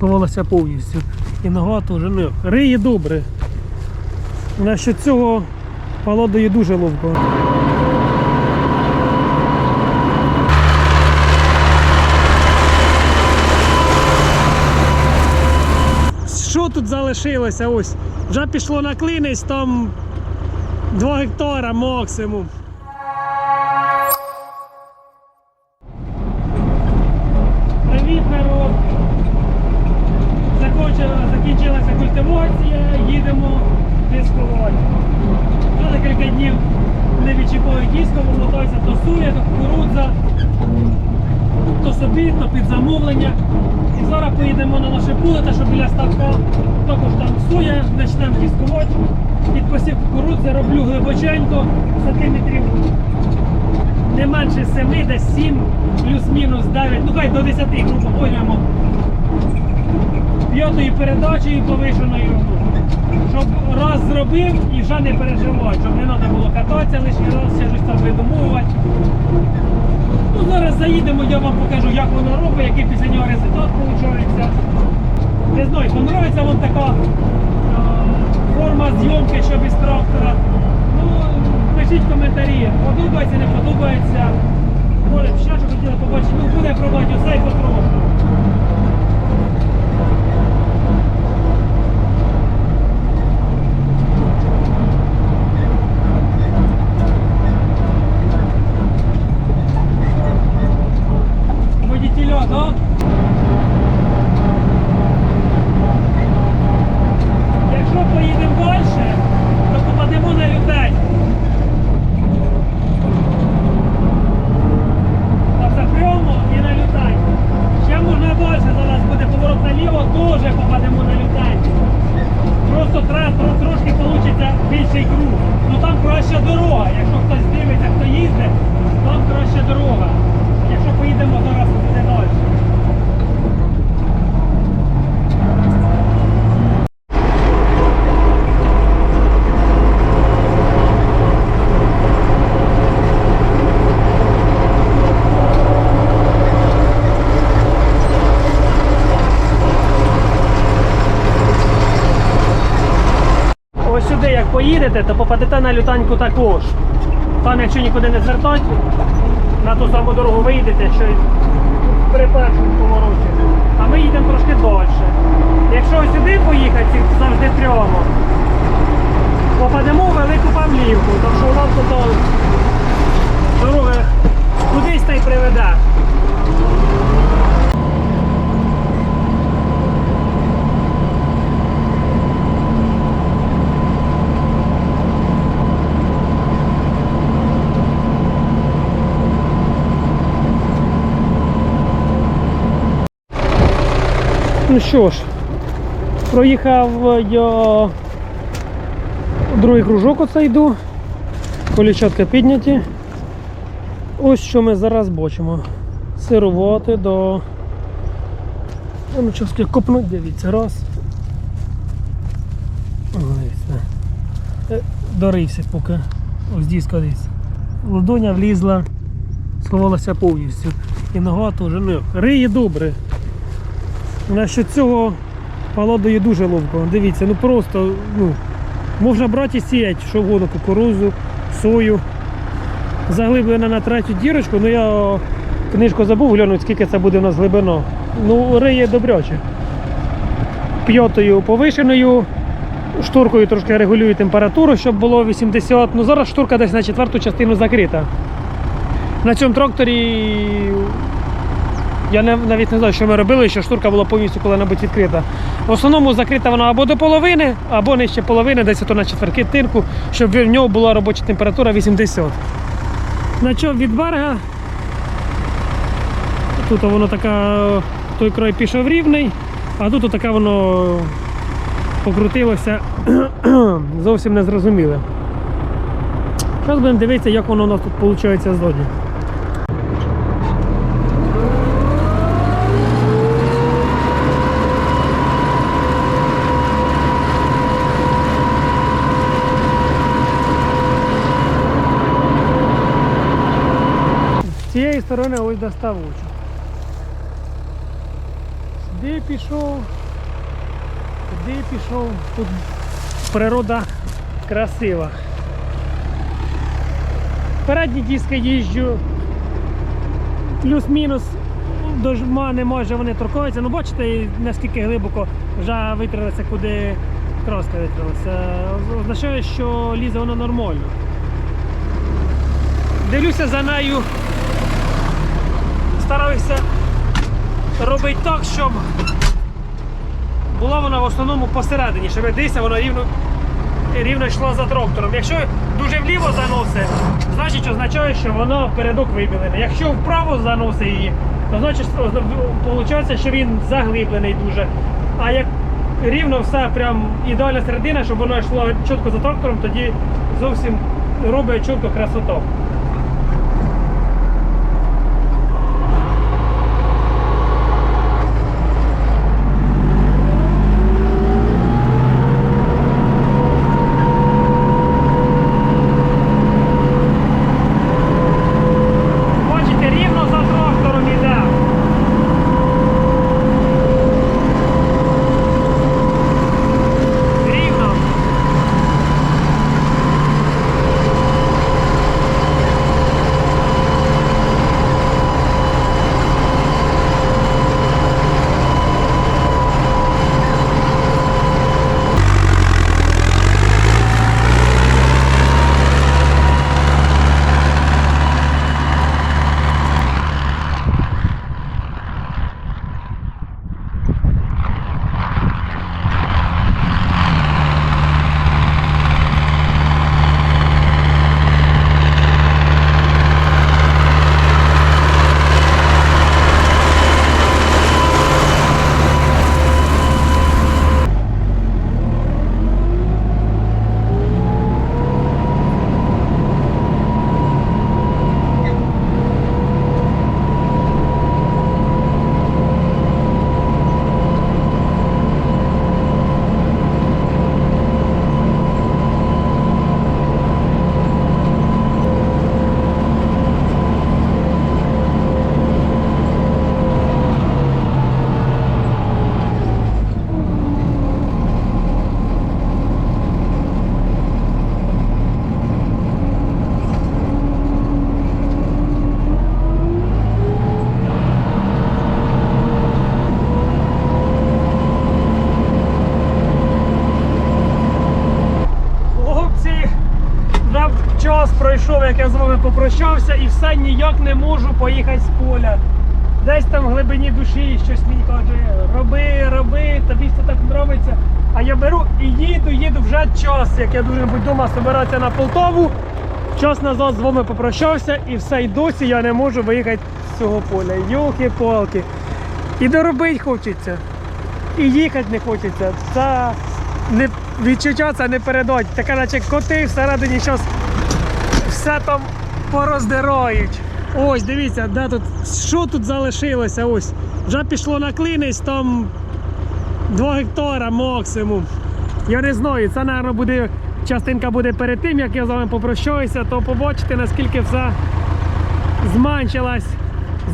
сховалася повністю. І нога теж не. Риє добре. Насчет цього паладою дуже ловко. Що тут залишилося? Ось. Вже пішло на клинець, там 2 гектара максимум. То кукурудза, то собі, то під замовлення. І зараз поїдемо на наше поле, те, що біля ставка також там сує, почнемо дискувати. Під посів кукурудзи роблю глибоченько, сантиметрів не менше 7, десь 7, плюс-мінус 9, ну хай до 10 грубо поймемо. П'ятою передачею повишеною, щоб раз зробив і вже не переживати, щоб не треба було кататися лишній раз, ще щось там видумовувати. Ну, зараз заїдемо, я вам покажу, як воно робить, який після нього результат виходить. Не знаю, подобається вам така е, форма зйомки, що без трактора. Ну, пишіть коментарі, подобається, не подобається. Може, ще що хотіли побачити, ну буде пробувати усе і потрошку. Водителя, да? Якщо поїдемо далі, то попадемо на людей. Оце прямо і на людей. Ще можна далі, зараз буде поворот наліво, теж попадемо на людей. Просто треба тро- трошки вийде круг. Ну там краща дорога. Якщо хтось дивиться, хто їздить, там краща дорога. Якщо поїдемо зараз буде далі. Ось сюди, як поїдете, то попадете на лютаньку також. Там, якщо нікуди не звертати, на ту саму дорогу вийдете, що при першому повороті. А ми їдемо трошки далі. Якщо сюди поїхати, завжди прямо, попадемо в велику Павлівку, тому що у нас тут о, дорога кудись Ну що ж, проїхав я другий кружок оце йду. Колічатка підняті. Ось що ми зараз бачимо. Сирувати до. Ну, як копнуть, дивіться, раз. Все. Е, Дорився поки. Ось дійсно десь. Ладоня влізла, сховалася повністю. І нога теж не. Риє добре. Насчет цього паладою дуже ловко. Дивіться, ну просто ну, можна брати і сіяти, що вгодно, кукурузу, сою. Заглиблена на третю дірочку, ну я книжку забув глянути, скільки це буде у нас глибина. Ну, риє добряче. П'ятою повишеною, штуркою трошки регулюю температуру, щоб було 80. Ну зараз штурка десь на четверту частину закрита. На цьому тракторі я не, навіть не знаю, що ми робили, що штурка була повністю коли-небудь відкрита. В основному закрита вона або до половини, або нижче половини, десь то на четвертинку, щоб в нього була робоча температура 80. Начав від берега. Тут воно така, той край пішов рівний, а тут таке воно покрутилося зовсім незрозуміле. Зараз будемо дивитися, як воно у нас тут виходить ззаді. З цієї сторони ось доставочок. Сюди пішов? Куди пішов? Тут природа красива. Передні диски їжджу. Плюс-мінус дожма не може вони торкаються. Ну бачите, наскільки глибоко вже витрилися, куди краска витрилася. Означає, що лізе воно нормально. Дивлюся за нею. Стараюся робити так, щоб була вона в основному посередині, щоб дивися, вона рівно, рівно йшла за трактором. Якщо дуже вліво заносить, значить означає, що воно передок вибілений. Якщо вправо заносить її, то значить виходить, що він заглиблений дуже. А як рівно все, прям ідеальна середина, щоб воно йшло чітко за трактором, тоді зовсім робить чітко красоту. Час як я з вами попрощався, і все ніяк не можу поїхати з поля. Десь там в глибині душі щось мені каже, роби, роби, тобі все так подобається. А я беру і їду, їду вже час, як я дуже будь вдома збиратися на Полтову. Час назад з вами попрощався і все, і досі я не можу виїхати з цього поля. Йолки-палки. І доробити хочеться. І їхати не хочеться. Це не відчуття це не передать. Таке наче коти всередині зараз все там пороздирають. Ось, дивіться, де тут, що тут залишилося? Ось. Вже пішло на клинець, там 2 гектара максимум. Я не знаю, це, мабуть, буде частинка буде перед тим, як я з вами попрощаюся, то побачите, наскільки все зменшилось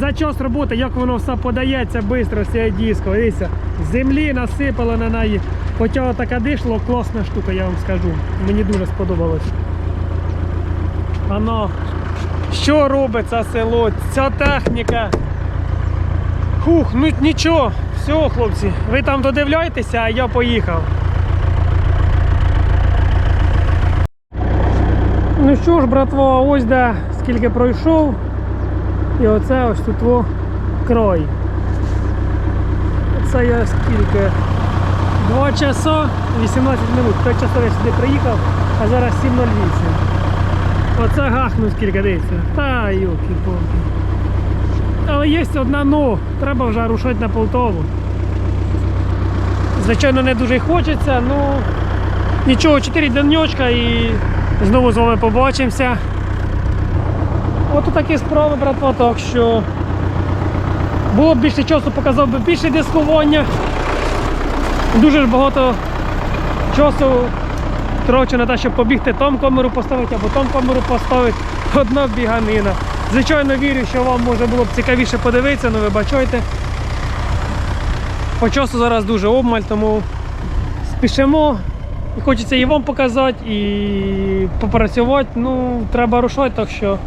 за час роботи, як воно все подається швидко цієї диско. Дивіться, землі насипало на неї. Хоча така дишло, класна штука, я вам скажу. Мені дуже сподобалось. Воно, що робить це село, ця техніка. Хух, ну нічого, все, хлопці, ви там додивляйтеся, а я поїхав. Ну що ж, братва, ось де скільки пройшов. І оце ось тут во край. Це я скільки? 2 часа 18 минут. 5 часов я сюди приїхав, а зараз 7.08. Оце гахнув скільки дивиться. Та юки палки Але є одна но, треба вже рушати на Полтову. Звичайно, не дуже хочеться, ну нічого, 4 денечка і знову з вами побачимося. От такі справи, братва, так що було б більше часу, показав би більше дискування. Дуже ж багато часу трачу на те, щоб побігти там камеру поставити або там камеру поставити. Одна біганина. Звичайно, вірю, що вам може було б цікавіше подивитися, але вибачайте. По часу зараз дуже обмаль, тому спішимо. І хочеться і вам показати, і попрацювати. Ну, треба рушати, так що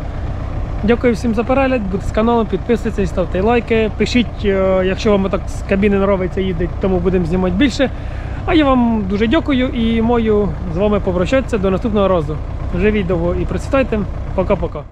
дякую всім за перегляд. Будьте з каналом, підписуйтесь, ставте лайки. Пишіть, е, якщо вам так з кабіни нравиться їздить, тому будемо знімати більше. А я вам дуже дякую і мою з вами попрощатися до наступного разу. Живіть довго і процвітайте. Пока-пока.